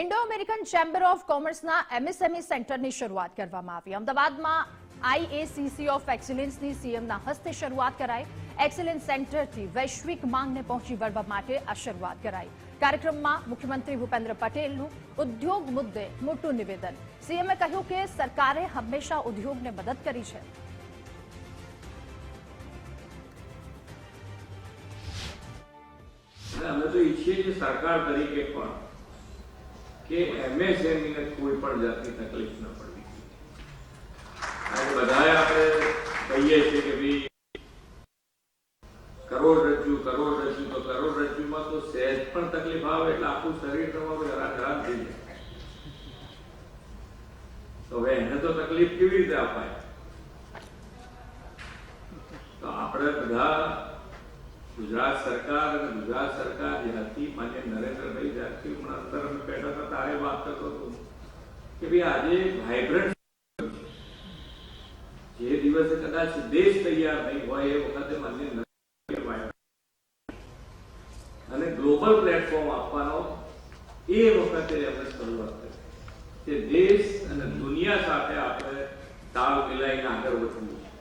Indo American chamber of કોમર્સના MSME સેન્ટરની શરૂઆત કરવામાં આવી. અમદાવાદમાં આઈએસીસી ઓફ એક્સિલન્સની સીએમના હસ્તે શરૂઆત કરાઈ. એક્સિલન્સ સેન્ટરથી વૈશ્વિક માંગને પહોંચી વળવા માટે આ શરૂઆત કરાઈ. કાર્યક્રમમાં મુખ્યમંત્રી ભૂપેન્દ્ર પટેલનું ઉદ્યોગ મુદ્દે મોટું નિવેદન. સીએમએ કહ્યું કે સરકારે હંમેશા ઉદ્યોગને મદદ કરી છે. અમે તો ઈચ્છીએ છીએ સરકાર તરીકે પણ કે એમએસએમઈ ને કોઈ પણ જાતની તકલીફ ન પડવી આજે બધાએ આપણે કહીએ છીએ કે ભાઈ કરોડરજ્જુ કરોડરજ્જુ તો કરોડરજ્જુમાં તો સહેજ પણ તકલીફ આવે એટલે આખું શરીર તમારું હેરાન હેરાન થઈ જાય તો હવે એને તો તકલીફ કેવી રીતે અપાય તો આપણે બધા ગુજરાત સરકાર અને ગુજરાત સરકાર જ્યાંથી માન્ય નરેન્દ્રભાઈ જ્યાંથી વાત કરતો કે ભાઈ આજે વાઇબ્રન્ટ જે દિવસે કદાચ દેશ તૈયાર નહીં હોય એ વખતે માન્ય અને ગ્લોબલ પ્લેટફોર્મ આપવાનો એ વખતે આપણે શરૂઆત કરી. કે દેશ અને દુનિયા સાથે આપણે તાળ મિલાઈને આગળ વધવું.